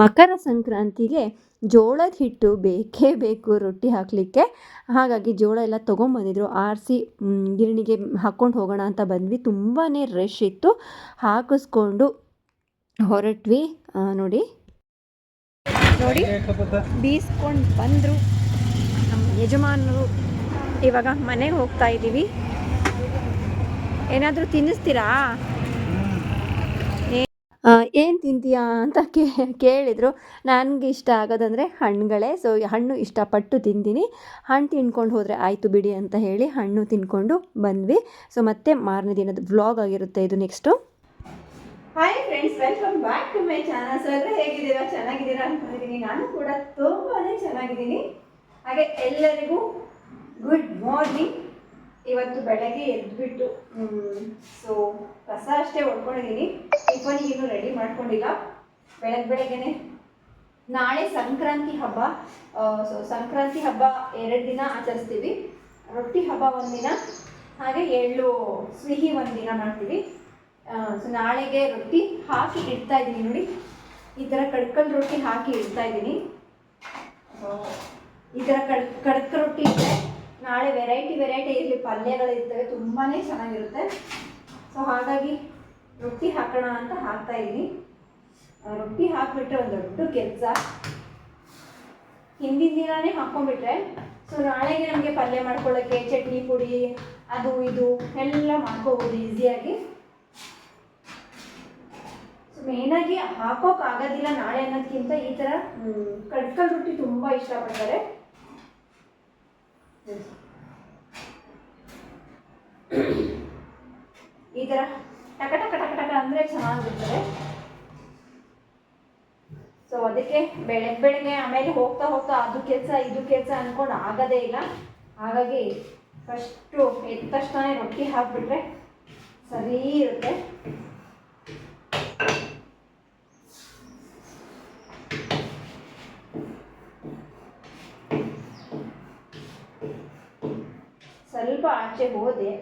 ಮಕರ ಸಂಕ್ರಾಂತಿಗೆ ಜೋಳದ ಹಿಟ್ಟು ಬೇಕೇ ಬೇಕು ರೊಟ್ಟಿ ಹಾಕಲಿಕ್ಕೆ. ಹಾಗಾಗಿ ಜೋಳ ಎಲ್ಲ ತೊಗೊಂಬಂದಿದ್ರು. ಆರಿಸಿ ಗಿರಣಿಗೆ ಹಾಕ್ಕೊಂಡು ಹೋಗೋಣ ಅಂತ ಬಂದ್ವಿ. ತುಂಬಾ ರಶ್ ಇತ್ತು. ಹಾಕಿಸ್ಕೊಂಡು ಹೊರಟ್ವಿ. ನೋಡಿ. ನೋಡಿ, ಬೀಸ್ಕೊಂಡು ಬಂದರು. ನಮ್ಮ ಯಜಮಾನರು ಇವಾಗ ಮನೆಗೆ ಹೋಗ್ತಾ ಇದ್ದೀವಿ ಏನಾದರೂ ತಿನ್ನಿಸ್ತೀರಾ? ಏನು ತಿಂತೀಯಾ ಅಂತ ಕೇ, ಕೇಳಿದರು. ನನಗೆ ಇಷ್ಟ ಆಗೋದಂದರೆ ಹಣ್ಣುಗಳೇ. ಸೊ ಹಣ್ಣು ಇಷ್ಟಪಟ್ಟು ತಿಂತೀನಿ. ಹಣ್ಣು ತಿನ್ಕೊಂಡು ಹೋದರೆ ಆಯಿತು ಬಿಡಿ ಅಂತ ಹೇಳಿ ಹಣ್ಣು ತಿನ್ಕೊಂಡು ಬಂದ್ವಿ. ಸೊ ಮತ್ತೆ ಮಾರನೇ ದಿನದ ವ್ಲಾಗ್ ಆಗಿರುತ್ತೆ ಇದು next hi friends welcome back to my channel so ಎಲ್ಲರೂ ಹೇಗಿದ್ದೀರಾ? ಚೆನ್ನಾಗಿದ್ದೀರಾ ಅನ್ಕೊಂಡಿದ್ದೀನಿ ನಾನು ಕೂಡ ತುಂಬಾ ಚೆನ್ನಾಗಿದ್ದೀನಿ. ಹಾಗೆ ಎಲ್ಲರಿಗೂ ಗುಡ್ ಮಾರ್ನಿಂಗ್ ಇವತ್ತು ಬೆಳಗ್ಗೆ ಎದ್ಬಿಟ್ಟು ಸೊ ಕಸ ಅಷ್ಟೇ ಹೊಡ್ಕೊಂಡಿದ್ದೀನಿ ಟಿಫನಿಗೆ ಇನ್ನೂ ರೆಡಿ ಮಾಡ್ಕೊಂಡಿಲ್ಲ. ಬೆಳಗ್ಗೆ ಬೆಳಗ್ಗೆನೆ ನಾಳೆ ಸಂಕ್ರಾಂತಿ ಹಬ್ಬ. ಸೊ ಸಂಕ್ರಾಂತಿ ಹಬ್ಬ ಎರಡು ದಿನ ಆಚರಿಸ್ತೀವಿ. ರೊಟ್ಟಿ ಹಬ್ಬ ಒಂದಿನ, ಹಾಗೆ ಎಳ್ಳು ಸಿಹಿ ಒಂದಿನ ಮಾಡ್ತೀವಿ. ಸೊ ನಾಳೆಗೆ ರೊಟ್ಟಿ ಹಾಕಿ ಇಡ್ತಾ ಇದ್ದೀನಿ ನೋಡಿ. ಈ ಥರ ಕಡ್ಕಲ್ ರೊಟ್ಟಿ ಹಾಕಿ ಇಡ್ತಾ ಇದ್ದೀನಿ. ಈ ಥರ ಕಡ್, ಕಡ್ಕ ರೊಟ್ಟಿ ಇದ್ದರೆ ನಾಳೆ ವೆರೈಟಿ ವೆರೈಟಿ ಇರಲಿ ಪಲ್ಯಗಳಿರ್ತವೆ ತುಂಬಾ ಚೆನ್ನಾಗಿರುತ್ತೆ. ಸೊ ಹಾಗಾಗಿ ರೊಟ್ಟಿ ಹಾಕೋಣ ಅಂತ ಹಾಕ್ತಾ ಇದ್ದೀನಿ ರೊಟ್ಟಿ ಹಾಕಿಬಿಟ್ರೆ ಒಂದು ದೊಡ್ಡ ಕೆಲಸ. ಹಿಂದಿನ ದಿನಾನೇ ಹಾಕ್ಕೊಂಡ್ಬಿಟ್ರೆ ಸೊ ನಾಳೆಗೆ ನಮಗೆ ಪಲ್ಯ ಮಾಡ್ಕೊಳ್ಳೋಕ್ಕೆ ಚಟ್ನಿ, ಪುಡಿ, ಅದು, ಇದು ಎಲ್ಲ ಮಾಡ್ಕೋಬೋದು ಈಸಿಯಾಗಿ ಸೊ ಮೇಯ್ನಾಗಿ ಹಾಕೋಕ್ ಆಗೋದಿಲ್ಲ ನಾಳೆ ಅನ್ನೋದಕ್ಕಿಂತ ಈ ಥರ ಕಡ್ಕಲ್ ರೊಟ್ಟಿ ತುಂಬ ಇಷ್ಟಪಡ್ತಾರೆ. ಈ ಥರ ಟಕ ಟಕ ಟಕ ಟಕ ಅಂದರೆ ಚೆನ್ನಾಗಿರ್ತದೆ. ಸೊ ಅದಕ್ಕೆ ಬೆಳಗ್ಗೆ ಬೆಳಗ್ಗೆ ಆಮೇಲೆ ಹೋಗ್ತಾ ಹೋಗ್ತಾ ಅದು ಕೆಲಸ, ಇದು ಕೆಲಸ ಅಂದ್ಕೊಂಡು ಆಗೋದೇ ಇಲ್ಲ. ಹಾಗಾಗಿ ಫಸ್ಟು ಎದ್ದ ತಕ್ಷಣ ರೊಟ್ಟಿ ಹಾಕ್ಬಿಟ್ರೆ ಸರಿ ಇರುತ್ತೆ. ಸ್ವಲ್ಪ ಆಚೆ ಹೋದೆ.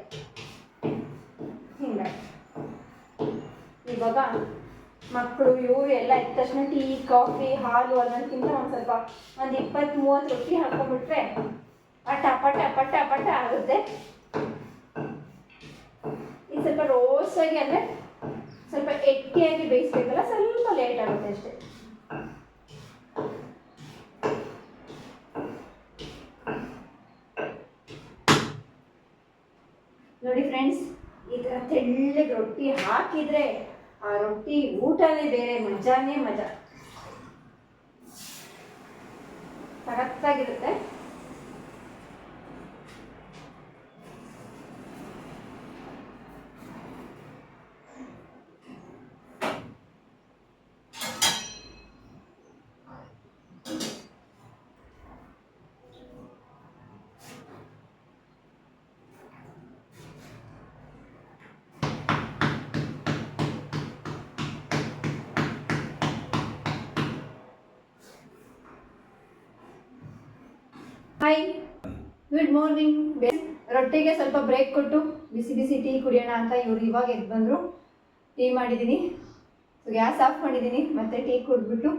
ಹಿಂಗೆ. ಇವಾಗ ಮಕ್ಕಳು ಇವರು ಎಲ್ಲ ಇದ್ದ ತಕ್ಷಣ ಟೀ, ಕಾಫಿ, ಹಾಲು ಅನ್ನೋದಕ್ಕಿಂತ ಒಂದು ಸ್ವಲ್ಪ ಒಂದು ಇಪ್ಪತ್ತು ಮೂವತ್ತು ರೊಟ್ಟಿ ಹಾಕೊಂಡ್ಬಿಟ್ರೆ ಪಟ ಪಟ ಪಟ ಪಟ ಆಗುತ್ತೆ. ಇದು ಸ್ವಲ್ಪ ರೋಸಾಗಿ ಅಂದರೆ ಸ್ವಲ್ಪ ಎಟ್ಟಿಯಾಗಿ ಬೇಯಿಸ್ಬೇಕಲ್ಲ, ಸ್ವಲ್ಪ ಲೇಟ್ ಆಗುತ್ತೆ ಅಷ್ಟೇ ನೋಡಿ ಫ್ರೆಂಡ್ಸ್ ಈ ಥರ ತೆಳ್ಳಗೆ ರೊಟ್ಟಿ ಹಾಕಿದ್ರೆ ಆ ರೊಟ್ಟಿ ಊಟನೇ ಬೇರೆ ಮಜಾನೇ ಮಜಾ. ಸಖತ್ತಾಗಿರುತ್ತೆ ಹಾಯ್ ಗುಡ್ ಮಾರ್ನಿಂಗ್ ರೊಟ್ಟಿಗೆ ಸ್ವಲ್ಪ ಬ್ರೇಕ್ ಕೊಟ್ಟು ಬಿಸಿ ಬಿಸಿ ಟೀ ಕುಡಿಯೋಣ ಅಂತ ಇವರು ಇವಾಗ ಎದ್ದು ಬಂದರು. ಟೀ ಮಾಡಿದ್ದೀನಿ ಗ್ಯಾಸ್ ಆಫ್ ಮಾಡಿದ್ದೀನಿ ಮತ್ತೆ ಟೀ ಕುಡಿದ್ಬಿಟ್ಟು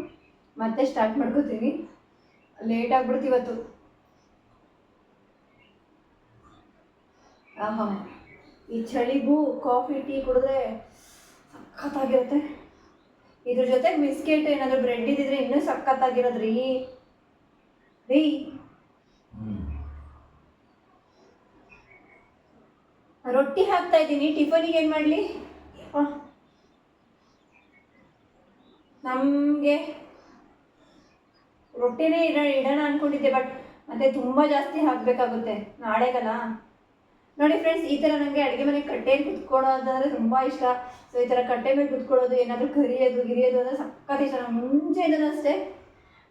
ಮತ್ತೆ ಸ್ಟಾರ್ಟ್ ಮಾಡ್ಕೋತೀನಿ. ಲೇಟ್ ಆಗ್ಬಿಡ್ತು ಇವತ್ತು. ಆಹಾ. ಈ ಚಳಿಗೂ ಕಾಫಿ ಟೀ ಕುಡಿದ್ರೆ ಸಖತ್ತಾಗಿರುತ್ತೆ. ಇದ್ರ ಜೊತೆಗೆ ಬಿಸ್ಕೆಟ್ ಏನಾದರೂ ಬ್ರೆಡ್ ಇದ್ದಿದ್ರೆ ಇನ್ನೂ ಸಖತ್ತಾಗಿರೋದು ರೀ ರೀ ರೊಟ್ಟಿ ಹಾಕ್ತಾ ಇದ್ದೀನಿ. ಟಿಫನಿಗೆ ಏನು ಮಾಡಲಿ? ನಮಗೆ ರೊಟ್ಟಿನೇ ಇಡ ಇಡೋಣ ಅಂದ್ಕೊಂಡಿದ್ದೆ ಬಟ್ ಮತ್ತೆ ತುಂಬ ಜಾಸ್ತಿ ಹಾಕಬೇಕಾಗುತ್ತೆ. ನಾಳೆಗಲ್ಲ? ನೋಡಿ ಫ್ರೆಂಡ್ಸ್ ಈ ಥರ ನನಗೆ ಅಡುಗೆ ಮನೆ ಕಟ್ಟೆಯಲ್ಲಿ ಕುತ್ಕೊಳ್ಳೋದಂದ್ರೆ ತುಂಬ ಇಷ್ಟ. ಸೊ ಈ ಥರ ಕಟ್ಟೆ ಮೇಲೆ ಕುತ್ಕೊಳ್ಳೋದು ಏನಾದರೂ ಕರಿಯೋದು ಗಿರಿಯೋದು ಅಂದರೆ ಸಕ್ಕತ್ ಇಷ್ಟ. ನಾನು ಮುಂಚೆಯಿಂದನೂ ಅಷ್ಟೇ.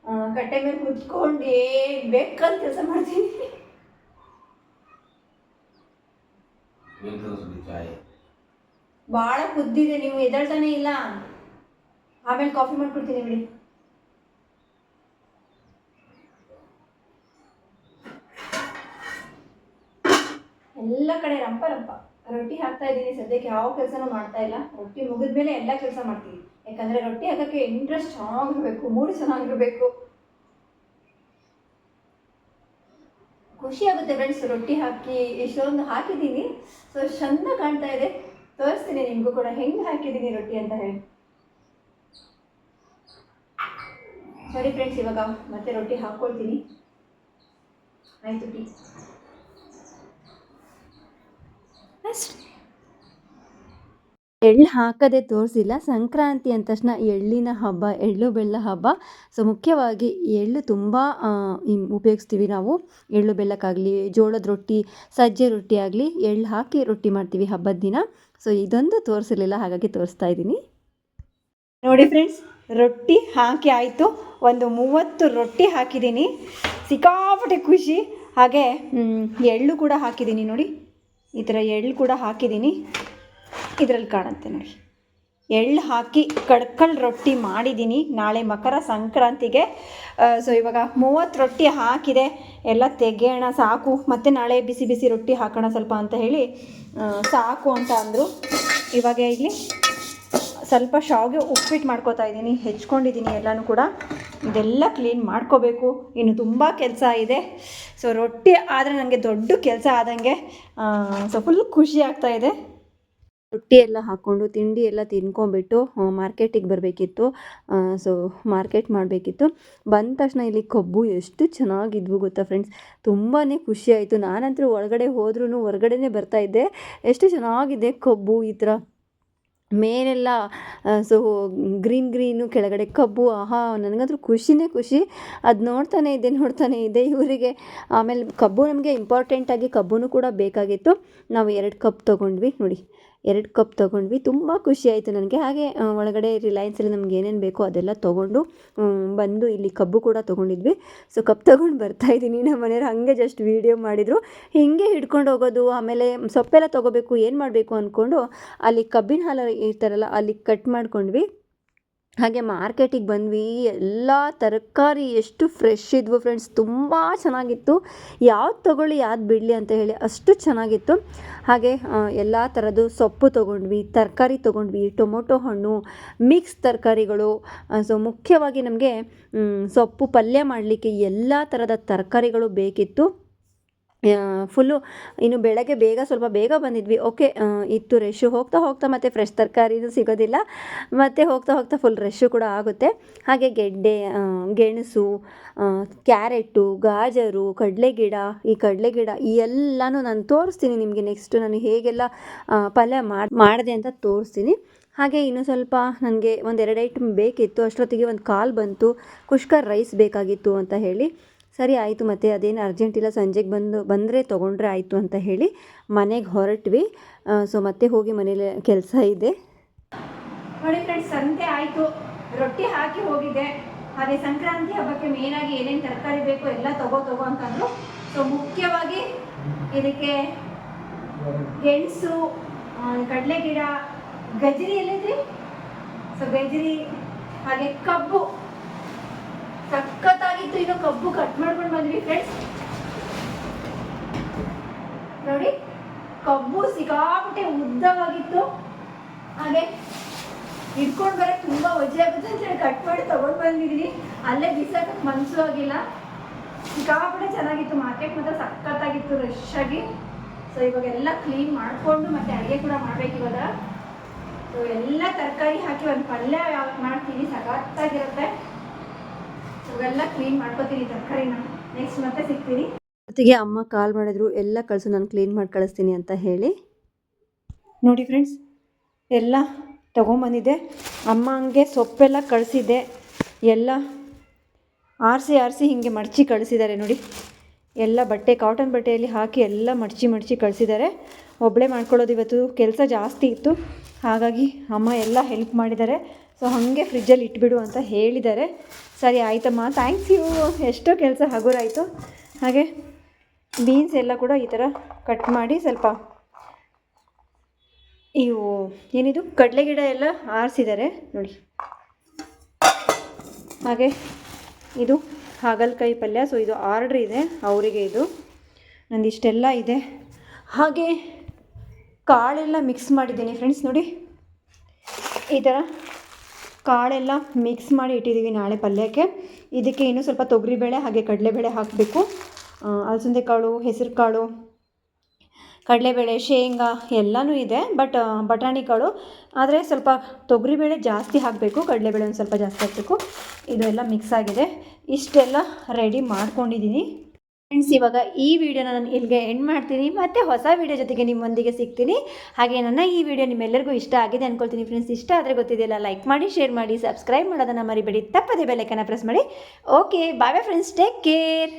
ಆ, ಕಟ್ಟೆ ಮೇಲೆ ಕುತ್ಕೊಂಡು ಏನು ಬೇಕಂತ ಕೆಲಸ ಮಾಡ್ತೀನಿ. ಭಾಳ ಕುದ್ದಿದೆ ನೀವು ಎದಳ್ತಾನೆ ಇಲ್ಲ. ಆಮೇಲೆ ಕಾಫಿ ಮಾಡ್ಕೊಡ್ತೀನಿ ಬಿಡಿ. ಎಲ್ಲ ಕಡೆ ರಂಪ ರಂಪ. ರೊಟ್ಟಿ ಹಾಕ್ತಾ ಇದ್ದೀನಿ, ಸದ್ಯಕ್ಕೆ ಯಾವ ಕೆಲಸನೂ ಮಾಡ್ತಾ ಇಲ್ಲ. ರೊಟ್ಟಿ ಮುಗಿದ್ಮೇಲೆ ಎಲ್ಲ ಕೆಲಸ ಮಾಡ್ತೀವಿ ಯಾಕಂದರೆ ರೊಟ್ಟಿ ಹಾಕೋಕ್ಕೆ ಇಂಟ್ರೆಸ್ಟ್ ಚೆನ್ನಾಗಿರಬೇಕು, ಮೂಡ್ ಚೆನ್ನಾಗಿರಬೇಕು. ಖುಷಿ ಆಗುತ್ತೆ ಫ್ರೆಂಡ್ಸ್ ರೊಟ್ಟಿ ಹಾಕಿ ಇಷ್ಟೊಂದು ಹಾಕಿದ್ದೀನಿ. ಸೊ ಚಂದ ಕಾಣ್ತಾ ಇದೆ. ತೋರಿಸ್ತೀನಿ ನಿಮಗೂ ಕೂಡ. ಹೆಂಗೆ ಹಾಕಿದ್ದೀನಿ ರೊಟ್ಟಿ ಅಂತ ಹೇಳಿ. ಸರಿ ಫ್ರೆಂಡ್ಸ್ ಇವಾಗ ಮತ್ತೆ ರೊಟ್ಟಿ ಹಾಕ್ಕೊಳ್ತೀನಿ ಆಯಿತು ಟೀ ಎಳ್ಳು ಹಾಕದೆ ತೋರಿಸಿಲ್ಲ. ಸಂಕ್ರಾಂತಿ ಅಂದ ತಕ್ಷಣ ಎಳ್ಳಿನ ಹಬ್ಬ, ಎಳ್ಳು ಬೆಲ್ಲ ಹಬ್ಬ. ಸೊ ಮುಖ್ಯವಾಗಿ ಎಳ್ಳು ತುಂಬ ಉಪಯೋಗಿಸ್ತೀವಿ ನಾವು. ಎಳ್ಳು ಬೆಲ್ಲಕ್ಕಾಗಲಿ, ಜೋಳದ ರೊಟ್ಟಿ, ಸಜ್ಜೆ ರೊಟ್ಟಿ ಆಗಲಿ, ಎಳ್ಳು ಹಾಕಿ ರೊಟ್ಟಿ ಮಾಡ್ತೀವಿ ಹಬ್ಬದ ದಿನ. ಸೊ ಇದೊಂದು ತೋರಿಸಿರಲಿಲ್ಲ ಹಾಗಾಗಿ ತೋರಿಸ್ತಾ ಇದ್ದೀನಿ. ನೋಡಿ ಫ್ರೆಂಡ್ಸ್ ರೊಟ್ಟಿ ಹಾಕಿ ಆಯಿತು. ಒಂದು ಮೂವತ್ತು ರೊಟ್ಟಿ ಹಾಕಿದ್ದೀನಿ. ಸಿಕ್ಕಾಪಟ್ಟೆ ಖುಷಿ. ಹಾಗೆ ಎಳ್ಳು ಕೂಡ ಹಾಕಿದ್ದೀನಿ ನೋಡಿ. ಈ ಥರ ಎಳ್ಳು ಕೂಡ ಹಾಕಿದ್ದೀನಿ. ಇದರಲ್ಲಿ ಕಾಣುತ್ತೆ ನೋಡಿ. ಎಳ್ಳು ಹಾಕಿ ಕಡ್ಕಲ್ ರೊಟ್ಟಿ ಮಾಡಿದ್ದೀನಿ ನಾಳೆ ಮಕರ ಸಂಕ್ರಾಂತಿಗೆ. ಸೊ ಇವಾಗ ಮೂವತ್ತು ರೊಟ್ಟಿ ಹಾಕಿದೆ. ಎಲ್ಲ ತೆಗೆಯೋಣ, ಸಾಕು. ಮತ್ತು ನಾಳೆ ಬಿಸಿ ಬಿಸಿ ರೊಟ್ಟಿ ಹಾಕೋಣ ಸ್ವಲ್ಪ ಅಂತ ಹೇಳಿ ಸಾಕು ಅಂತ ಅಂದರು. ಇವಾಗ ಇಲ್ಲಿ ಸ್ವಲ್ಪ ಶಾವಿಗೆ ಉಪ್ಪಿಟ್ಟು ಮಾಡ್ಕೋತಾ ಇದ್ದೀನಿ. ಹೆಚ್ಕೊಂಡಿದ್ದೀನಿ ಎಲ್ಲನೂ ಕೂಡ. ಇದೆಲ್ಲ ಕ್ಲೀನ್ ಮಾಡ್ಕೋಬೇಕು. ಇನ್ನು ತುಂಬ ಕೆಲಸ ಇದೆ. ಸೊ ರೊಟ್ಟಿ ಆದರೆ ನನಗೆ ದೊಡ್ಡ ಕೆಲಸ ಆದಂಗೆ ಸೊ ಫುಲ್ ಖುಷಿ ಆಗ್ತಾ ಇದೆ. ರೊಟ್ಟಿ ಎಲ್ಲ ಹಾಕ್ಕೊಂಡು ತಿಂಡಿ ಎಲ್ಲ ತಿನ್ಕೊಂಬಿಟ್ಟು ಮಾರ್ಕೆಟಿಗೆ ಬರಬೇಕಿತ್ತು. ಸೊ ಮಾರ್ಕೆಟ್ ಮಾಡಬೇಕಿತ್ತು. ಬಂದ ತಕ್ಷಣ ಇಲ್ಲಿ ಕಬ್ಬು ಎಷ್ಟು ಚೆನ್ನಾಗಿದ್ವು ಗೊತ್ತಾ ಫ್ರೆಂಡ್ಸ್ ತುಂಬಾ ಖುಷಿಯಾಯಿತು ನಾನಂತೂ ಒಳಗಡೆ ಹೋದ್ರೂ ಹೊರಗಡೆನೇ ಬರ್ತಾಯಿದ್ದೆ ಎಷ್ಟು ಚೆನ್ನಾಗಿದೆ ಕಬ್ಬು ಈ ಥರ. ಮೇಲೆಲ್ಲ ಸೊ ಗ್ರೀನ್ ಗ್ರೀನು ಕೆಳಗಡೆ ಕಬ್ಬು, ಆಹಾ, ನನಗಂತೂ ಖುಷಿನೇ ಖುಷಿ. ಅದು ನೋಡ್ತಾನೆ ಇದೆ ನೋಡ್ತಾನೆ ಇದೆ ಇವರಿಗೆ. ಆಮೇಲೆ ಕಬ್ಬು ನಮಗೆ ಇಂಪಾರ್ಟೆಂಟಾಗಿ ಕಬ್ಬು ಕೂಡ ಬೇಕಾಗಿತ್ತು. ನಾವು ಎರಡು ಕಪ್ ತೊಗೊಂಡ್ವಿ, ನೋಡಿ. ಎರಡು ಕಪ್ ತೊಗೊಂಡ್ವಿ. ತುಂಬ ಖುಷಿ ಆಯಿತು ನನಗೆ. ಹಾಗೆ ಒಳಗಡೆ ರಿಲಯನ್ಸಲ್ಲಿ ನಮ್ಗೆ ಏನೇನು ಬೇಕೋ ಅದೆಲ್ಲ ತೊಗೊಂಡು ಬಂದು ಇಲ್ಲಿ ಕಬ್ಬು ಕೂಡ ತೊಗೊಂಡಿದ್ವಿ. ಸೊ ಕಪ್ ತೊಗೊಂಡು ಬರ್ತಾ ಇದ್ದೀನಿ. ನಮ್ಮ ಮನೆಯವ್ರು ಹಾಗೆ ಜಸ್ಟ್ ವೀಡಿಯೋ ಮಾಡಿದರು. ಹಿಂಗೆ ಹಿಡ್ಕೊಂಡು ಹೋಗೋದು, ಆಮೇಲೆ ಸೊಪ್ಪೆಲ್ಲ ತೊಗೋಬೇಕು, ಏನು ಮಾಡಬೇಕು ಅಂದ್ಕೊಂಡು ಅಲ್ಲಿ ಕಬ್ಬಿನ ಹಾಲು ಇರ್ತಾರಲ್ಲ ಅಲ್ಲಿ ಕಟ್ ಮಾಡ್ಕೊಂಡ್ವಿ. ಹಾಗೆ ಮಾರ್ಕೆಟಿಗೆ ಬಂದ್ವಿ. ಎಲ್ಲ ತರಕಾರಿ ಎಷ್ಟು ಫ್ರೆಶ್ ಇದ್ವು ಫ್ರೆಂಡ್ಸ್ ತುಂಬ ಚೆನ್ನಾಗಿತ್ತು. ಯಾವ್ದು ತೊಗೊಳ್ಳಿ, ಯಾವ್ದು ಬಿಡಲಿ ಅಂತ ಹೇಳಿ ಅಷ್ಟು ಚೆನ್ನಾಗಿತ್ತು. ಹಾಗೆ ಎಲ್ಲ ಥರದ್ದು ಸೊಪ್ಪು ತೊಗೊಂಡ್ವಿ, ತರಕಾರಿ ತೊಗೊಂಡ್ವಿ, ಟೊಮೊಟೊ ಹಣ್ಣು ಮಿಕ್ಸ್ ತರಕಾರಿಗಳು. ಸೊ ಮುಖ್ಯವಾಗಿ ನಮಗೆ ಸೊಪ್ಪು ಪಲ್ಯ ಮಾಡಲಿಕ್ಕೆ ಎಲ್ಲ ಥರದ ತರಕಾರಿಗಳು ಬೇಕಿತ್ತು. ಫುಲ್ಲು ಇನ್ನು ಬೆಳಗ್ಗೆ ಬೇಗ ಸ್ವಲ್ಪ ಬೇಗ ಬಂದಿದ್ವಿ. ಓಕೆ ಇತ್ತು ರಶ್ಶು ಹೋಗ್ತಾ ಹೋಗ್ತಾ ಮತ್ತು ಫ್ರೆಶ್ ತರಕಾರಿನೂ ಸಿಗೋದಿಲ್ಲ. ಮತ್ತು ಹೋಗ್ತಾ ಹೋಗ್ತಾ ಫುಲ್ ರಶ್ಶು ಕೂಡ ಆಗುತ್ತೆ. ಹಾಗೆ ಗೆಡ್ಡೆ ಗೆಣಸು ಕ್ಯಾರೆಟು, ಗಾಜರು, ಕಡಲೆ ಗಿಡ, ಈ ಕಡಲೆ ಗಿಡ ಈ ಎಲ್ಲನೂ ನಾನು ತೋರಿಸ್ತೀನಿ ನಿಮಗೆ ನೆಕ್ಸ್ಟು ನಾನು ಹೇಗೆಲ್ಲ ಪಲ್ಯ ಮಾಡಿ, ಮಾಡಿದೆ ಅಂತ ತೋರಿಸ್ತೀನಿ. ಹಾಗೆ ಇನ್ನು ಸ್ವಲ್ಪ ನನಗೆ ಒಂದೆರಡು ಐಟಮ್ ಬೇಕಿತ್ತು. ಅಷ್ಟೊತ್ತಿಗೆ ಒಂದು ಕಾಲ್ ಬಂತು. ಕುಷ್ಕರ್ ರೈಸ್ ಬೇಕಾಗಿತ್ತು ಅಂತ ಹೇಳಿ. ಸರಿ ಆಯಿತು ಮತ್ತು ಅದೇನು ಅರ್ಜೆಂಟ್ ಇಲ್ಲ, ಸಂಜೆಗೆ ಬಂದು, ಬಂದರೆ ತೊಗೊಂಡ್ರೆ ಆಯಿತು ಅಂತ ಹೇಳಿ ಮನೆಗೆ ಹೊರಟ್ವಿ. ಸೊ ಮತ್ತೆ ಹೋಗಿ ಮನೇಲಿ ಕೆಲಸ ಇದೆ. ನೋಡಿ ಫ್ರೆಂಡ್ಸ್ ಸಂತೆ ಆಯಿತು. ರೊಟ್ಟಿ ಹಾಕಿ ಹೋಗಿದೆ. ಹಾಗೆ ಸಂಕ್ರಾಂತಿ ಹಬ್ಬಕ್ಕೆ ಮೇನಾಗಿ ಏನೇನು ತರಕಾರಿ ಬೇಕು ಎಲ್ಲ ತಗೋ ತಗೋ ಅಂತಂದ್ರು. ಸೊ ಮುಖ್ಯವಾಗಿ ಇದಕ್ಕೆ ಗೆಣಸು ಕಡಲೆ ಗಿಡ ಗಜರಿ ಎಲ್ಲಿದ್ರಿ? ಸೊ ಗಜರಿ ಹಾಗೆ ಕಬ್ಬು ಸಖತ್ತಾಗಿತ್ತು ಇದು ಕಬ್ಬು ಕಟ್ ಮಾಡ್ಕೊಂಡು ಬಂದ್ವಿ ಫ್ರೆಂಡ್ಸ್ ನೋಡಿ, ಕಬ್ಬು ಸಿಕ್ಕಾಪಟ್ಟೆ ಉದ್ದವಾಗಿತ್ತು. ಹಾಗೆ ಇಟ್ಕೊಂಡು ಬರಕ್ಕೆ ತುಂಬಾ ಒಜ್ಜೆ ಆಗುತ್ತೆ ಅಂತ ಹೇಳಿ ಕಟ್ ಮಾಡಿ ತಗೊಂಡ್ ಬಂದಿದೀನಿ. ಅಲ್ಲೇ ಬಿಸಾಕಕ್ಕೆ ಮನ್ಸು ಆಗಿಲ್ಲ. ಸಿಕ್ಕಾಪಟ್ಟೆ ಚೆನ್ನಾಗಿತ್ತು ಮಾರ್ಕೆಟ್ ಮಾತ್ರ ಸಖತ್ತಾಗಿತ್ತು ರಶ್ ಆಗಿ. ಸೊ ಇವಾಗ ಎಲ್ಲ ಕ್ಲೀನ್ ಮಾಡಿಕೊಂಡು ಮತ್ತೆ ಅಡುಗೆ ಕೂಡ ಮಾಡ್ಬೇಕು ಇವಾಗ. ಸೊ ಎಲ್ಲ ತರಕಾರಿ ಹಾಕಿ ಒಂದು ಪಲ್ಯ ಮಾಡ್ತೀನಿ, ಸಖತ್ತಾಗಿರುತ್ತೆ. ಇವೆಲ್ಲ ಕ್ಲೀನ್ ಮಾಡ್ಕೋತೀನಿ ತರಕಾರಿನ. ನೆಕ್ಸ್ಟ್ ಮತ್ತೆ ಸಿಗ್ತೀನಿ. ಜೊತೆಗೆ ಅಮ್ಮ ಕಾಲ್ ಮಾಡಿದ್ರು ಎಲ್ಲ ಕಳಿಸು ನಾನು ಕ್ಲೀನ್ ಮಾಡಿ ಕಳಿಸ್ತೀನಿ ಅಂತ ಹೇಳಿ. ನೋಡಿ ಫ್ರೆಂಡ್ಸ್ ಎಲ್ಲ ತೊಗೊಂಬಂದಿದ್ದೆ ಅಮ್ಮ ಹಂಗೆ ಸೊಪ್ಪೆಲ್ಲ ಕಳಿಸಿದ್ದೆ ಎಲ್ಲ ಆರಿಸಿ ಆರಿಸಿ ಹೀಗೆ ಮಡಚಿ ಕಳಿಸಿದ್ದಾರೆ ನೋಡಿ. ಎಲ್ಲ ಬಟ್ಟೆ ಕಾಟನ್ ಬಟ್ಟೆಯಲ್ಲಿ ಹಾಕಿ ಎಲ್ಲ ಮಡಚಿ ಮಡಚಿ ಕಳಿಸಿದ್ದಾರೆ. ಒಬ್ಬಳೇ ಮಾಡ್ಕೊಳ್ಳೋದು ಇವತ್ತು ಕೆಲಸ ಜಾಸ್ತಿ ಇತ್ತು. ಹಾಗಾಗಿ ಅಮ್ಮ ಎಲ್ಲ ಹೆಲ್ಪ್ ಮಾಡಿದ್ದಾರೆ. ಸೊ ಹಾಗೆ ಫ್ರಿಜ್ಜಲ್ಲಿ ಇಟ್ಬಿಡು ಅಂತ ಹೇಳಿದ್ದಾರೆ. ಸರಿ, ಆಯಿತಮ್ಮ. ಥ್ಯಾಂಕ್ಸ್ ಯು ಎಷ್ಟೋ ಕೆಲಸ ಹಗುರಾಯಿತು. ಹಾಗೆ ಬೀನ್ಸ್ ಎಲ್ಲ ಕೂಡ ಈ ಥರ ಕಟ್ ಮಾಡಿ ಸ್ವಲ್ಪ ಇವು ಏನಿದು? ಕಡಲೆ ಗಿಡ ಎಲ್ಲ ಆರಿಸಿದ್ದಾರೆ. ನೋಡಿ. ಹಾಗೆ ಇದು ಹಾಗಲಕಾಯಿ ಪಲ್ಯ. ಸೊ ಇದು ಆರ್ಡ್ರ್ ಇದೆ. ಅವರಿಗೆ ಇದು. ನಂದು ಇಷ್ಟೆಲ್ಲ ಇದೆ. ಹಾಗೆ ಕಾಳೆಲ್ಲ ಮಿಕ್ಸ್ ಮಾಡಿದ್ದೀನಿ ಫ್ರೆಂಡ್ಸ್ ನೋಡಿ. ಈ ಥರ ಕಾಳೆಲ್ಲ ಮಿಕ್ಸ್ ಮಾಡಿ ಇಟ್ಟಿದ್ದೀವಿ ನಾಳೆ ಪಲ್ಯಕ್ಕೆ. ಇದಕ್ಕೆ ಇನ್ನೂ ಸ್ವಲ್ಪ ತೊಗರಿಬೇಳೆ ಹಾಗೆ ಕಡಲೆಬೇಳೆ ಹಾಕಬೇಕು. ಅಲಸಂದೆ ಕಾಳು ಹೆಸರು ಕಾಳು ಕಡಲೆಬೇಳೆ, ಶೇಂಗಾ ಎಲ್ಲನೂ ಇದೆ ಬಟ್ ಬಟಾಣಿ ಕಾಳು ಆದರೆ ಸ್ವಲ್ಪ ತೊಗರಿಬೇಳೆ ಜಾಸ್ತಿ ಹಾಕಬೇಕು, ಕಡಲೆಬೇಳೆ ಒಂದು ಸ್ವಲ್ಪ ಜಾಸ್ತಿ ಹಾಕಬೇಕು. ಇದು ಎಲ್ಲ ಮಿಕ್ಸ್ ಆಗಿದೆ. ಇಷ್ಟೆಲ್ಲ ರೆಡಿ ಮಾಡ್ಕೊಂಡಿದ್ದೀನಿ ಫ್ರೆಂಡ್ಸ್ ಇವಾಗ ಈ ವಿಡಿಯೋನ ನಾನು ಇಲ್ಲಿಗೆ ಎಂಡ್ ಮಾಡ್ತೀನಿ. ಮತ್ತು ಹೊಸ ವಿಡಿಯೋ ಜೊತೆಗೆ ನಿಮ್ಮೊಂದಿಗೆ ಸಿಗ್ತೀನಿ. ಹಾಗೆ ನನ್ನ ಈ ವಿಡಿಯೋ ನಿಮ್ಮೆಲ್ಲರಿಗೂ ಇಷ್ಟ ಆಗಿದೆ ಅನ್ಕೊಳ್ತೀನಿ ಫ್ರೆಂಡ್ಸ್ ಇಷ್ಟ ಆದರೆ ಗೊತ್ತಿದೆಯಲ್ಲ ಲೈಕ್ ಮಾಡಿ ಶೇರ್ ಮಾಡಿ ಸಬ್ಸ್ಕ್ರೈಬ್ ಮಾಡೋದನ್ನು ಮರಿಬೇಡಿ. ತಪ್ಪದೇ ಬೆಲೆಕನ್ನು ಪ್ರೆಸ್ ಮಾಡಿ. Okay bye bye friends take care